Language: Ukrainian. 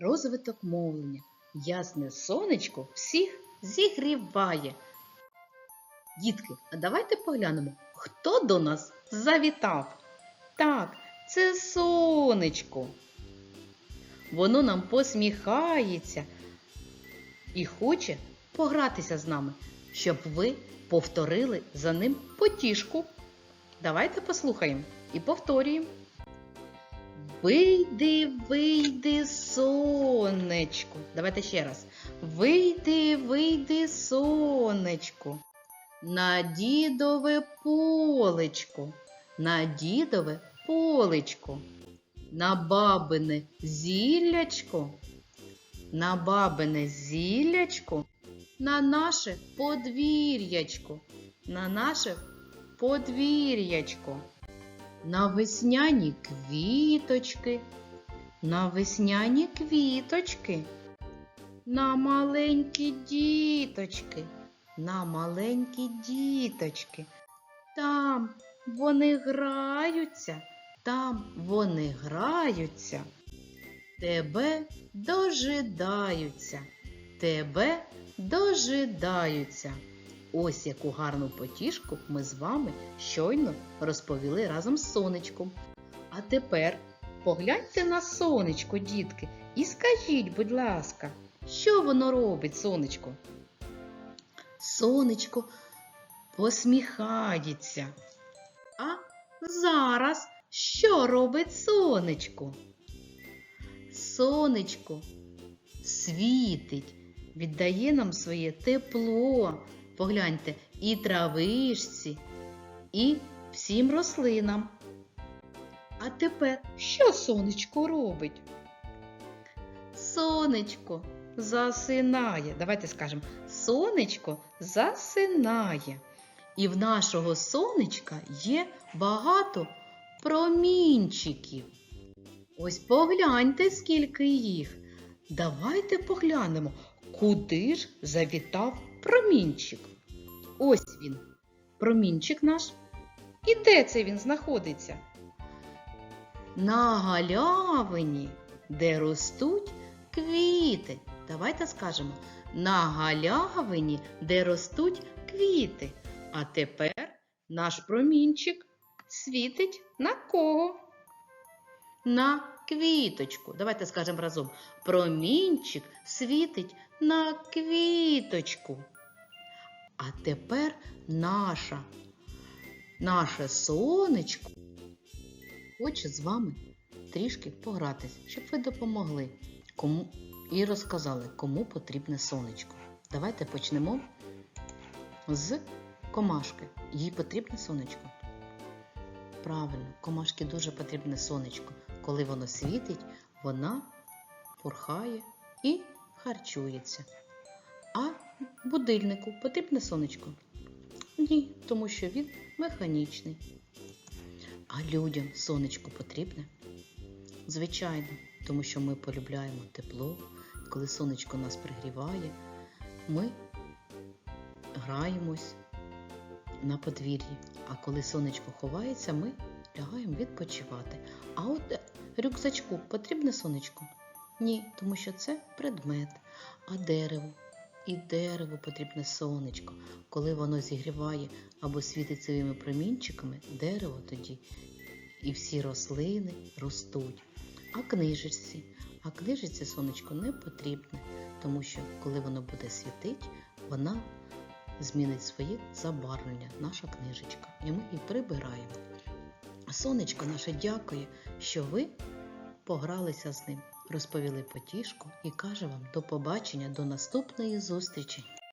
Розвиток мовлення. Ясне сонечко всіх зігріває. Дітки, а давайте поглянемо, хто до нас завітав. Так, це сонечко. Воно нам посміхається і хоче погратися з нами, щоб ви повторили за ним потішку. Давайте послухаємо і повторюємо. Вийди, вийди, сонечко. Давайте ще раз. Вийди, вийди, сонечко. На дідове полечко. На дідове полечко. На бабине зіллячко. На бабине зіллячко. На наше подвір'ячко. На наше подвір'ячко на весняні квіточки, на весняні квіточки, на маленькі діточки, на маленькі діточки. Там вони граються, там вони граються, тебе дожидаються, тебе дожидаються. Ось яку гарну потішку ми з вами щойно розповіли разом з сонечком. А тепер погляньте на сонечко, дітки, і скажіть, будь ласка, що воно робить, сонечко? Сонечко посміхається. А зараз що робить сонечко? Сонечко світить, віддає нам своє тепло. Погляньте, і травишці, і всім рослинам. А тепер що сонечко робить? Сонечко засинає. Давайте скажемо, сонечко засинає. І в нашого сонечка є багато промінчиків. Ось погляньте, скільки їх. Давайте поглянемо, куди ж завітав промінчик. Ось він, промінчик наш. І де це він знаходиться? На галявині, де ростуть квіти. Давайте скажемо на галявині, де ростуть квіти. А тепер наш промінчик світить на кого? На квіточку. Давайте скажемо разом. Промінчик світить на квіточку. А тепер наша, наше сонечко хоче з вами трішки погратись, щоб ви допомогли кому і розказали, кому потрібне сонечко. Давайте почнемо з комашки. Їй потрібне сонечко. Правильно, комашки дуже потрібне сонечко. Коли воно світить, вона порхає і харчується. А будильнику потрібне сонечко? Ні, тому що він механічний. А людям сонечко потрібне? Звичайно, тому що ми полюбляємо тепло. Коли сонечко нас пригріває, ми граємось на подвір'ї. А коли сонечко ховається, ми лягаємо відпочивати. А от рюкзачку потрібне сонечко? Ні, тому що це предмет. А дерево? І дереву потрібне сонечко. Коли воно зігріває або світить своїми промінчиками, дерево тоді і всі рослини ростуть. А книжечці? А книжечці сонечко не потрібне, тому що коли воно буде світити, вона змінить своє забарвлення, наша книжечка. І ми її прибираємо. Сонечко наше дякує, що ви погралися з ним, розповіли потішку і каже вам до побачення, до наступної зустрічі.